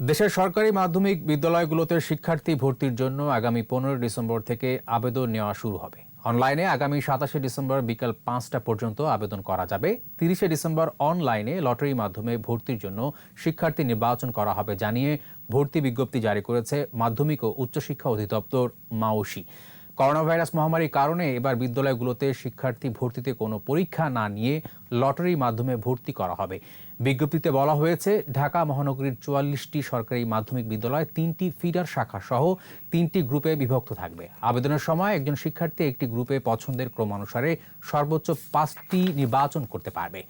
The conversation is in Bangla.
দেশের সরকারি মাধ্যমিক বিদ্যালয়গুলোতে শিক্ষার্থী ভর্তির জন্য আগামী পনেরো ডিসেম্বর থেকে আবেদন নেওয়া শুরু হবে। অনলাইনে আগামী সাতাশে ডিসেম্বর বিকাল পাঁচটা পর্যন্ত আবেদন করা যাবে। তিরিশে ডিসেম্বর অনলাইনে লটারির মাধ্যমে ভর্তির জন্য শিক্ষার্থী নির্বাচন করা হবে, জানিয়ে ভর্তি বিজ্ঞপ্তি জারি করেছে মাধ্যমিক ও উচ্চশিক্ষা অধিদপ্তর মাওসি। করোনা ভাইরাস মহামারীর কারণে এবার বিদ্যালয়গুলোতে শিক্ষার্থী ভর্তিতে কোনো পরীক্ষা না নিয়ে লটারির মাধ্যমে ভর্তি করা হবে। বিজ্ঞপ্তিতে বলা হয়েছে, ঢাকা মহানগরীর চুয়াল্লিশটি সরকারি মাধ্যমিক বিদ্যালয়, তিনটি ফিডার শাখা সহ তিনটি গ্রুপে বিভক্ত থাকবে। আবেদনের সময় একজন শিক্ষার্থী একটি গ্রুপে পছন্দের ক্রমানুসারে সর্বোচ্চ পাঁচটি নির্বাচন করতে পারবে।